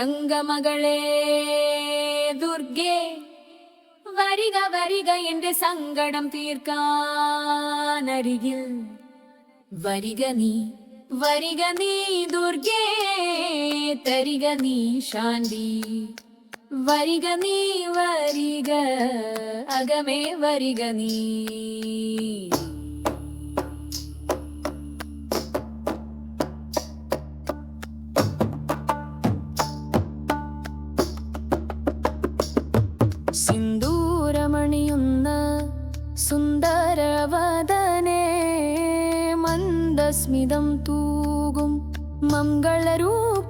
തങ്കമകളെ ദുർഗേ വരിക വരിക എന്റെ സങ്കടം തീർക്കാനരികിൽ. വരിക നീ വരിക നീ ദുർഗേ തരിക നീ ശാന്തി. വരിക നീ വരിക അകമേ വരിക നീ. മന്ദസ്മിതം തൂകും മംഗളരൂപിണി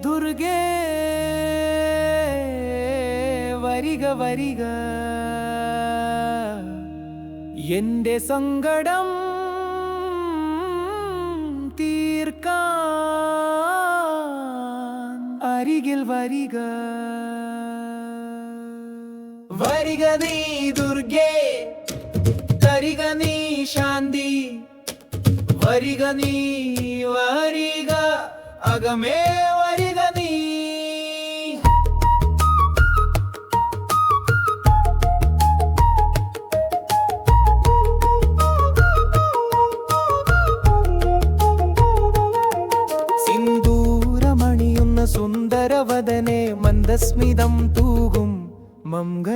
ദുർഗേ വരിക വരിക. എന്റെ സങ്കടം തീർക്കാൻ അരികിൽ വരിക. വരിക നീ ദുർഗേ തരിക നീ ശാന്തി. വരിക നീ വരിക. അകമേ വരിക നീ. സിന്ദൂരമണിയുന്ന സുന്ദരവദനെ മന്ദസ്മിതം തൂകും മംഗളരൂപിണി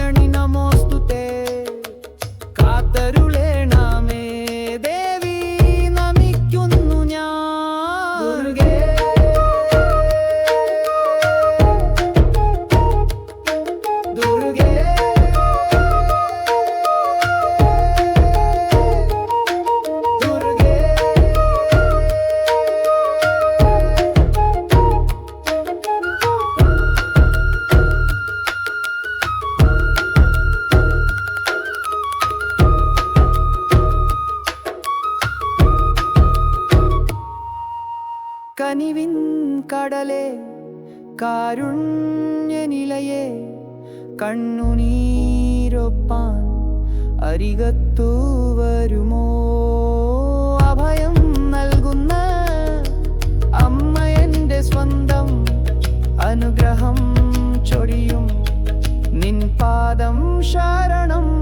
കനിവിൻ കടലേ കാരുണ്യനിലയേ കണ്ണുനീരൊപ്പാൻ അരികത്തു വരുമോ? അഭയം നൽകുന്ന അമ്മ എന്റെ സ്വന്തം അനുഗ്രഹം ചൊടിയും നിൻ പാദം ശരണം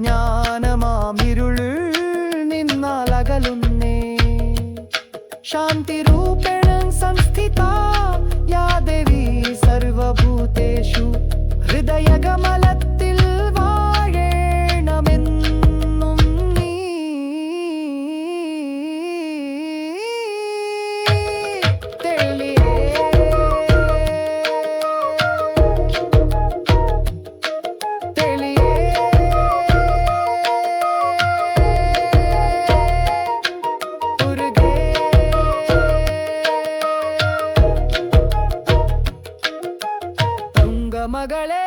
ജ്ഞാനമാമിരുൾ നിന്നാലകലുന്നേ ശാന്തിരൂപേണ സംസ്ഥിത യാ ദേവി സർവഭൂതേഷു. ഹൃദയഗമല ಯುಗ ಮಗಳೇ